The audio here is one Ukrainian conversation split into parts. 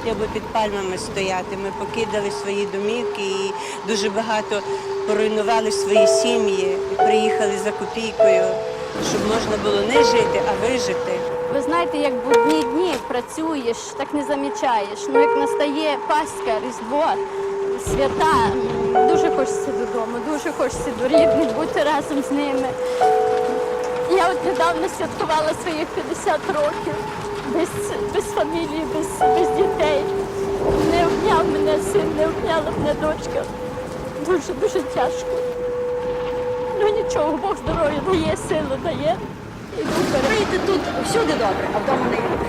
жити або під пальмами стояти. Ми покидали свої домівки і дуже багато поруйнували свої сім'ї і приїхали за копійкою, щоб можна було не жити, а вижити. Ви знаєте, як в одні дні працюєш, так не замічаєш. Ну як настає Пасха, Різдво, свята, дуже хочеться додому, дуже хочеться до рідних, бути разом з ними. Я от недавно святкувала своїх 50 років без, без фамілії, без, без дітей. Не обняв мене син, не обняла мене дочка. Дуже дуже тяжко. Ну нічого, Бог здоров'я дає, силу дає. І. Прийти тут всюди добре, а вдома не добре.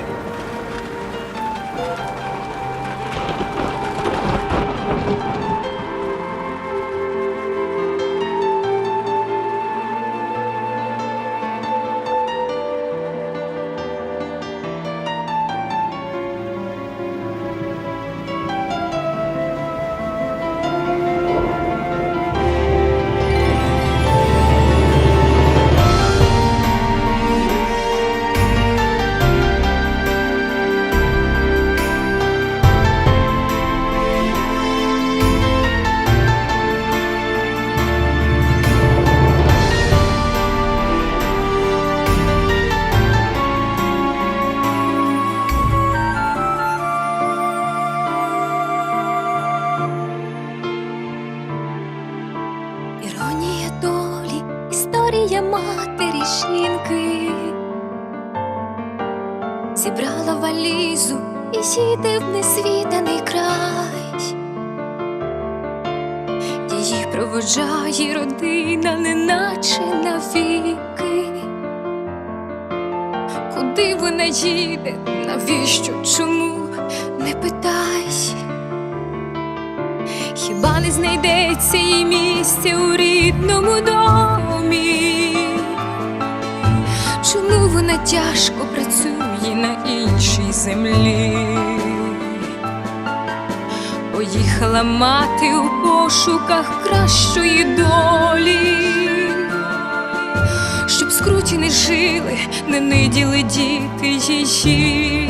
Матері жінки. Зібрала валізу і їде в несвітаний край. Її проводжає родина, неначе навіки. Куди вона їде? Навіщо? Чому? Не питай. Хіба не знайдеться їй місця у рідному домі? Вона тяжко працює на іншій землі? Поїхала мати у пошуках кращої долі, щоб скруті не жили, не ниділи діти її.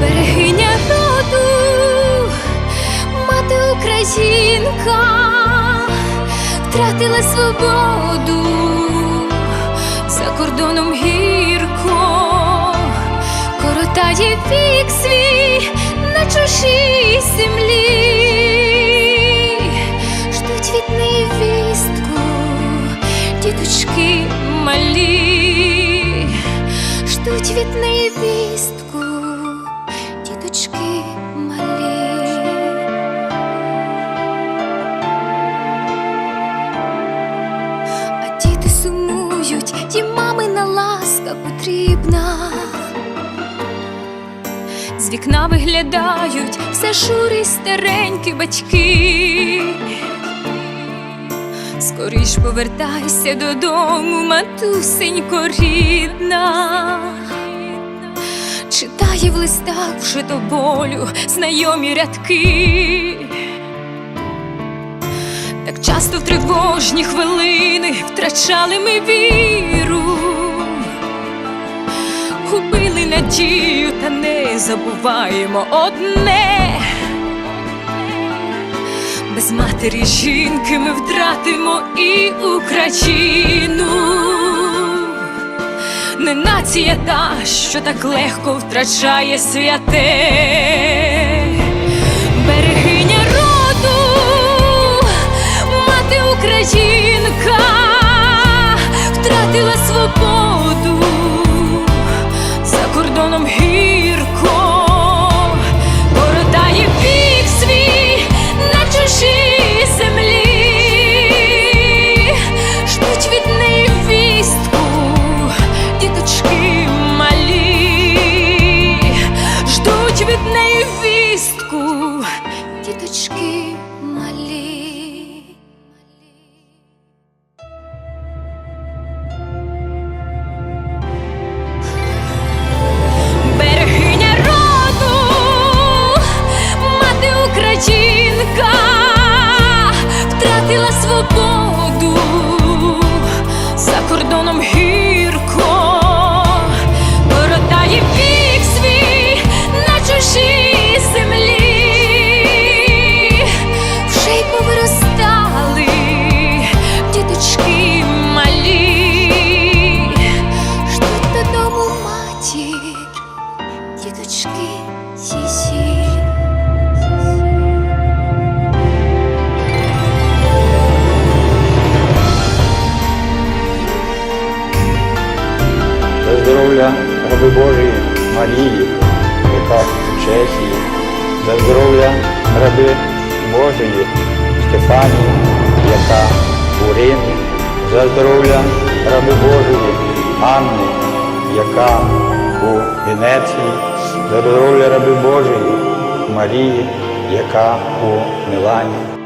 Берегиня роду, мати українка, втратила свободу кордоном гірко, коротає вік свій на чужій землі, ждуть від неї вістку, діточки малі, ждуть від неї вістку, ласка потрібна. З вікна виглядають все шурі старенькі батьки. Скоріш повертайся додому, матусенько рідна. Читає в листах вже до болю знайомі рядки. Так часто в тривожні хвилини втрачали ми віру, надію, та не забуваємо одне. Без матері жінки ми втратимо і Україну. Не нація та, що так легко втрачає святе. діточки сісі. Здоров'я раби Божої Марії, яка в Чехії, за здоров'я раби Божої Стефанії, яка у Римі, за здоров'я раби Божої Анни, яка у Венеції здоров'я раби Божої Марії, яка у Мілані.